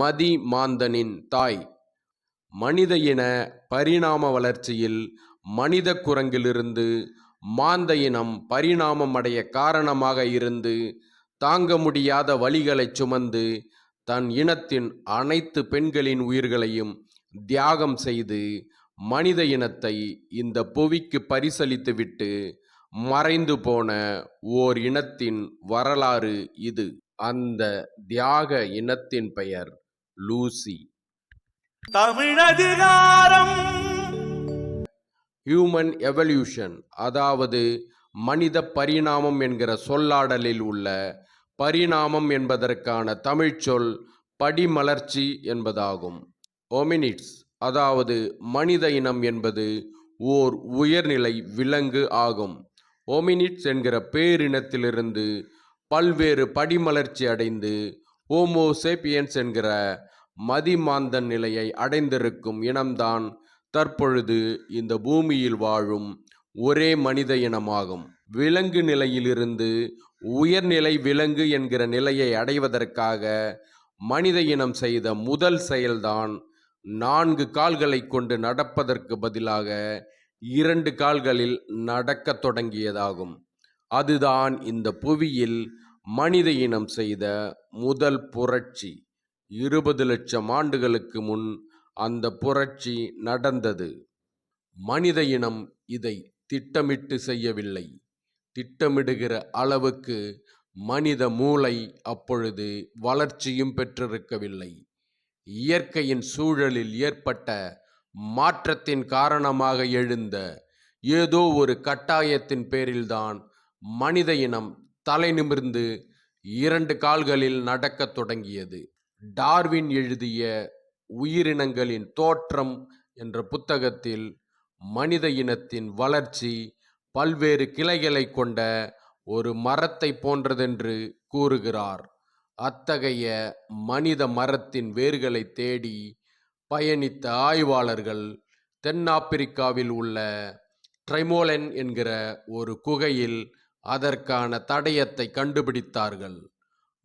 மதி மாந்தனின் தாய். மனித இன பரிணாம வளர்ச்சியில் மனித குரங்கிலிருந்து மாந்த இனம் பரிணாமம் அடைய காரணமாக இருந்து தாங்க முடியாத வழிகளை சுமந்து தன் இனத்தின் அனைத்து பெண்களின் உயிர்களையும் தியாகம் செய்து மனித இனத்தை இந்த புவிக்கு பரிசளித்துவிட்டு மறைந்து போன ஓர் இனத்தின் வரலாறு இது. அந்த தியாக இனத்தின் பெயர் லூசி. தமிழதிகாரம். ஹியூமன் எவல்யூஷன் அதாவது மனித பரிணாமம் என்கிற சொல்லாடலில் உள்ள பரிணாமம் என்பதற்கான தமிழ்ச் சொல் படிமலர்ச்சி என்பதாகும். ஒமினிட்ஸ் அதாவது மனித இனம் என்பது ஓர் உயர்நிலை விலங்கு ஆகும். ஒமினிட்ஸ் என்கிற பேரினத்திலிருந்து பல்வேறு படிமலர்ச்சி அடைந்து ஹோமோசேப்பியன்ஸ் என்கிற மதிமாந்தன் நிலையை அடைந்திருக்கும் இனம்தான் தற்பொழுது இந்த பூமியில் வாழும் ஒரே மனித இனமாகும். விலங்கு நிலையிலிருந்து உயர்நிலை விலங்கு என்கிற நிலையை அடைவதற்காக மனித இனம் செய்த முதல் செயல்தான் நான்கு கால்களை கொண்டு நடப்பதற்கு பதிலாக இரண்டு கால்களில் நடக்கத் தொடங்கியதாகும். அதுதான் இந்த புவியில் மனித இனம் செய்த முதல் புரட்சி. இருபது லட்சம் ஆண்டுகளுக்கு முன் அந்த புரட்சி நடந்தது. மனித இனம் இதை திட்டமிட்டு செய்யவில்லை. திட்டமிடுகிற அளவுக்கு மனித மூளை அப்பொழுது வளர்ச்சியும் பெற்றிருக்கவில்லை. இயற்கையின் சூழலில் ஏற்பட்ட மாற்றத்தின் காரணமாக எழுந்த ஏதோ ஒரு கட்டாயத்தின் பேரில்தான் மனித இனம் தலை நிமிர்ந்து இரண்டு கால்களில் நடக்கத் தொடங்கியது. டார்வின் எழுதிய உயிரினங்களின் தோற்றம் என்ற புத்தகத்தில் மனித இனத்தின் வளர்ச்சி பல்வேறு கிளைகளை கொண்ட ஒரு மரத்தை போன்றதென்று கூறுகிறார். அத்தகைய மனித மரத்தின் வேர்களை தேடி பயணித்த ஆய்வாளர்கள் தென்னாப்பிரிக்காவில் உள்ள ட்ரைமோலன் என்கிற ஒரு குகையில் அதற்கான தடயத்தை கண்டுபிடித்தார்கள்.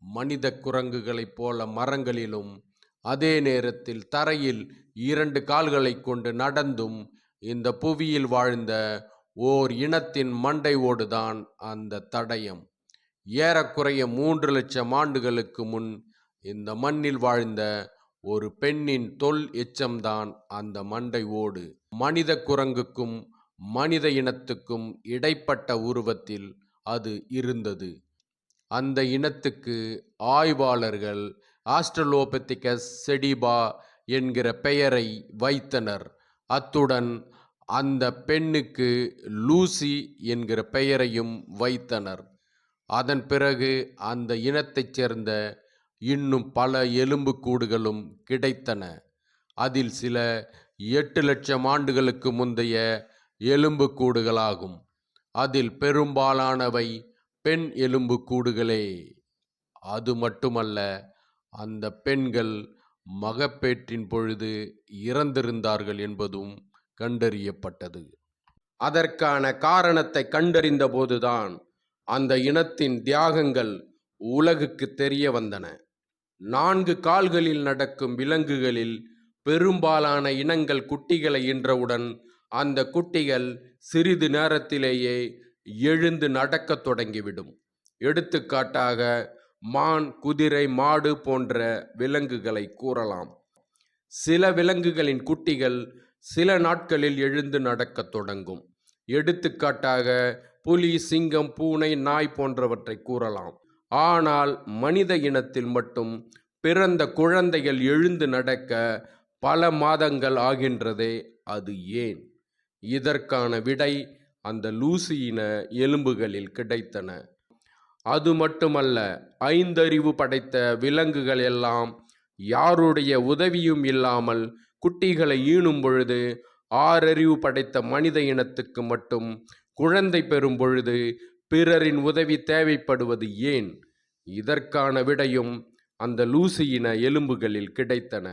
மனித குரங்குகளைப் போல மரங்களிலும் அதே நேரத்தில் தரையில் இரண்டு கால்களைக் கொண்டு நடந்தும் இந்த புவியில் வாழ்ந்த ஓர் இனத்தின் மண்டை ஓடுதான் அந்த தடயம். ஏறக்குறைய மூன்று லட்சம் ஆண்டுகளுக்கு முன் இந்த மண்ணில் வாழ்ந்த ஒரு பெண்ணின் தொல் எச்சம்தான் அந்த மண்டை ஓடு மனித குரங்குக்கும் மனித இனத்துக்கும் இடைப்பட்ட உருவத்தில் அது இருந்தது. அந்த இனத்துக்கு ஆய்வாளர்கள் ஆஸ்ட்ரலோபெத்திகஸ் செடிபா என்கிற பெயரை வைத்தனர். அத்துடன் அந்த பெண்ணுக்கு லூசி என்கிற பெயரையும் வைத்தனர். அதன் பிறகு அந்த இனத்தைச் சேர்ந்த இன்னும் பல எலும்புக்கூடுகளும் கிடைத்தன. அதில் சில எட்டு லட்சம் ஆண்டுகளுக்கு முந்தைய எலும்புக்கூடுகளாகும். அதில் பெரும்பாலானவை பெண் எலும்புக்கூடுகளே அது மட்டுமல்ல அந்த பெண்கள் மகப்பேற்றின் பொழுது இறந்திருந்தார்கள் என்பதும் கண்டறியப்பட்டது. அதற்கான காரணத்தை கண்டறிந்த போதுதான் அந்த இனத்தின் தியாகங்கள் உலகுக்கு தெரிய வந்தன. நான்கு கால்களில் நடக்கும் விலங்குகளில் பெரும்பாலான இனங்கள் குட்டிகளை ஈன்றவுடன் அந்த குட்டிகள் சிறிது நேரத்திலேயே எழுந்து நடக்கத் தொடங்கிவிடும். எடுத்துக்காட்டாக மான் குதிரை மாடு போன்ற விலங்குகளை கூறலாம். சில விலங்குகளின் குட்டிகள் சில நாட்களில் எழுந்து நடக்கத் தொடங்கும். எடுத்துக்காட்டாக புலி சிங்கம் பூனை நாய் போன்றவற்றை கூறலாம். ஆனால் மனித இனத்தில் மட்டும் பிறந்த குழந்தைகள் எழுந்து நடக்க பல மாதங்கள் ஆகின்றதே அது ஏன்? இதற்கான விடை அந்த லூசியின எலும்புகளில் கிடைத்தன. அது மட்டுமல்ல ஐந்தறிவு படைத்த விலங்குகள் எல்லாம் யாருடைய உதவியும் இல்லாமல் குட்டிகளை ஈனும் பொழுது ஆறறிவு படைத்த மனித இனத்துக்கு மட்டும் குழந்தை பெறும் பொழுது பிறரின் உதவி தேவைப்படுவது ஏன்? இதற்கான விடையும் அந்த லூசியின எலும்புகளில் கிடைத்தன.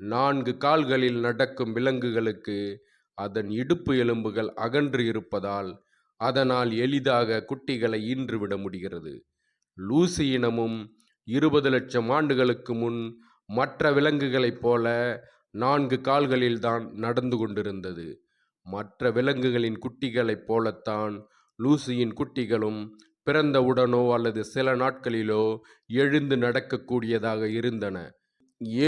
நான்கு கால்களில் நடக்கும் விலங்குகளுக்கு அதன் இடுப்பு எலும்புகள் அகன்று இருப்பதால் அதனால் எளிதாக குட்டிகளை ஈன்றுவிட முடிகிறது. லூசி இனமும் இருபது லட்சம் ஆண்டுகளுக்கு முன் மற்ற விலங்குகளைப் போல நான்கு கால்களில்தான் நடந்து கொண்டிருந்தது. மற்ற விலங்குகளின் குட்டிகளைப் போலத்தான் லூசியின் குட்டிகளும் பிறந்தவுடனோ அல்லது சில நாட்களிலோ எழுந்து நடக்கக்கூடியதாக இருந்தன.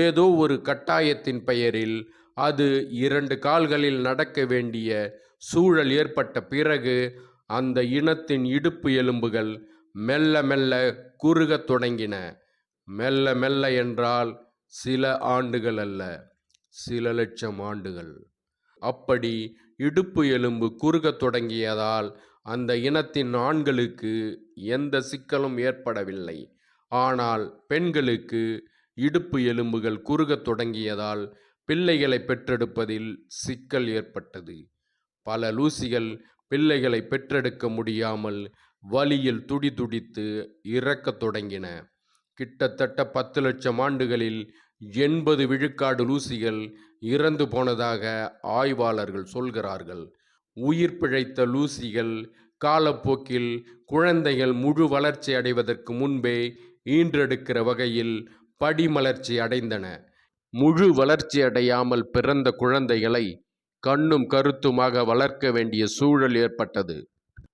ஏதோ ஒரு கட்டாயத்தின் பெயரில் அது இரண்டு கால்களில் நடக்க வேண்டிய சூழல் ஏற்பட்ட பிறகு அந்த இனத்தின் இடுப்பு எலும்புகள் மெல்ல மெல்ல குறுகத் தொடங்கின. மெல்ல மெல்ல என்றால் சில ஆண்டுகள் அல்ல சில லட்சம் ஆண்டுகள். அப்படி இடுப்பு எலும்பு குறுகத் தொடங்கியதால் அந்த இனத்தின் ஆண்களுக்கு எந்த சிக்கலும் ஏற்படவில்லை. ஆனால் பெண்களுக்கு இடுப்பு எலும்புகள் குறுகத் தொடங்கியதால் பிள்ளைகளை பெற்றெடுப்பதில் சிக்கல் ஏற்பட்டது. பல லூசிகள் பிள்ளைகளை பெற்றெடுக்க முடியாமல் வழியில் துடிதுடித்து இறக்கத் தொடங்கின. கிட்டத்தட்ட பத்து லட்சம் ஆண்டுகளில் எண்பது விழுக்காடு லூசிகள் இறந்து போனதாக ஆய்வாளர்கள் சொல்கிறார்கள். உயிர் பிழைத்த லூசிகள் காலப்போக்கில் குழந்தைகள் முழு வளர்ச்சி அடைவதற்கு முன்பே ஈன்றெடுக்கிற வகையில் படிமலர்ச்சி அடைந்தன. முழு வளர்ச்சி அடையாமல் பிறந்த குழந்தைகளை கண்ணும் கருத்துமாக வளர்க்க வேண்டிய சூழல் ஏற்பட்டது.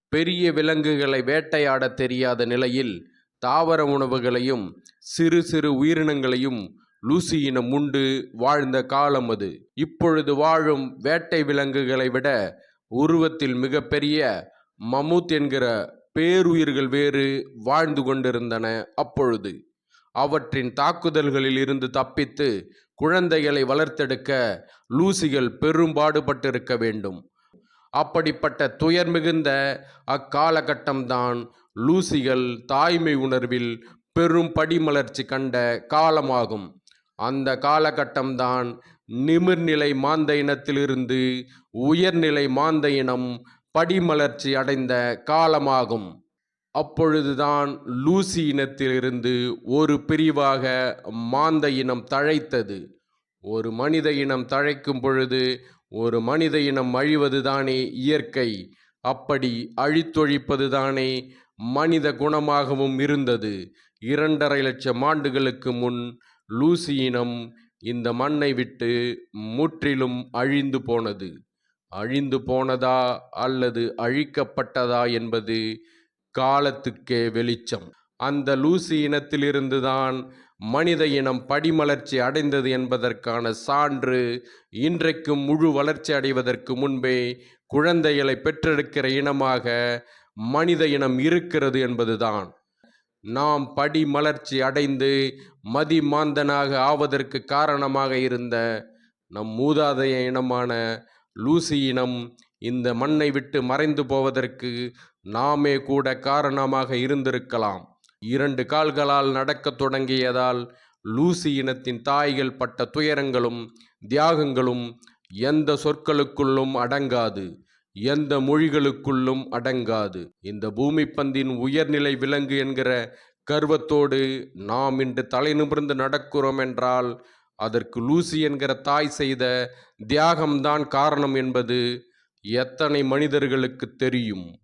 பெரிய விலங்குகளை வேட்டையாடத் தெரியாத நிலையில் தாவர உணவுகளையும் சிறு சிறு உயிரினங்களையும் லூசி இனம் உண்டு வாழ்ந்த காலம் அது. இப்பொழுது வாழும் வேட்டை விலங்குகளை விட உருவத்தில் மிகப்பெரிய மமூத் என்கிற பேருயிர்கள் வேறு வாழ்ந்து கொண்டிருந்தன அப்பொழுது. அவற்றின் தாக்குதல்களில் இருந்து தப்பித்து குழந்தைகளை வளர்த்தெடுக்க லூசிகள் பெரும்பாடுபட்டிருக்க வேண்டும். அப்படிப்பட்ட துயர் மிகுந்த அக்காலகட்டம்தான் லூசிகள் தாய்மை உணர்வில் பெரும் படிமலர்ச்சி கண்ட காலமாகும். அந்த காலகட்டம்தான் நிமிர்நிலை மாந்த இனத்திலிருந்து உயர்நிலை மாந்த இனம் படிமலர்ச்சி அடைந்த காலமாகும். அப்பொழுதுதான் லூசி இனத்திலிருந்து ஒரு பிரிவாக மாந்த இனம் தழைத்தது. ஒரு மனித இனம் தழைக்கும் பொழுது ஒரு மனித இனம் அழிவதுதானே இயற்கை. அப்படி அழித்தொழிப்பதுதானே மனித குணமாகவும் இருந்தது. இரண்டரை லட்சம் ஆண்டுகளுக்கு முன் லூசி இனம் இந்த மண்ணை விட்டு முற்றிலும் அழிந்து போனது. அழிந்து போனதா அல்லது அழிக்கப்பட்டதா என்பது காலத்துக்கே வெளிச்சம். அந்த லூசி இனத்திலிருந்துதான் மனித இனம் படிமலர்ச்சி அடைந்தது என்பதற்கான சான்று இன்றைக்கும் முழு வளர்ச்சி அடைவதற்கு முன்பே குழந்தைகளை பெற்றெடுக்கிற இனமாக மனித இனம் இருக்கிறது என்பதுதான். நாம் படிமலர்ச்சி அடைந்து மதிமாந்தனாக ஆவதற்கு காரணமாக இருந்த நம் மூதாதைய இனமான லூசி இனம் இந்த மண்ணை விட்டு மறைந்து போவதற்கு நாமே கூட காரணமாக இருந்திருக்கலாம். இரண்டு கால்களால் நடக்கத் தொடங்கியதால் லூசி இனத்தின் தாய்கள் பட்ட துயரங்களும் தியாகங்களும் எந்த சொற்களுக்குள்ளும் அடங்காது. எந்த மொழிகளுக்குள்ளும் அடங்காது. இந்த பூமி பந்தின் உயர்நிலை விலங்கு என்கிற கர்வத்தோடு நாம் இன்று தலை நிமிர்ந்து நடக்கிறோம் என்றால் அதற்கு லூசி என்கிற தாய் செய்த தியாகம்தான் காரணம் என்பது எத்தனை மனிதர்களுக்கு தெரியும்?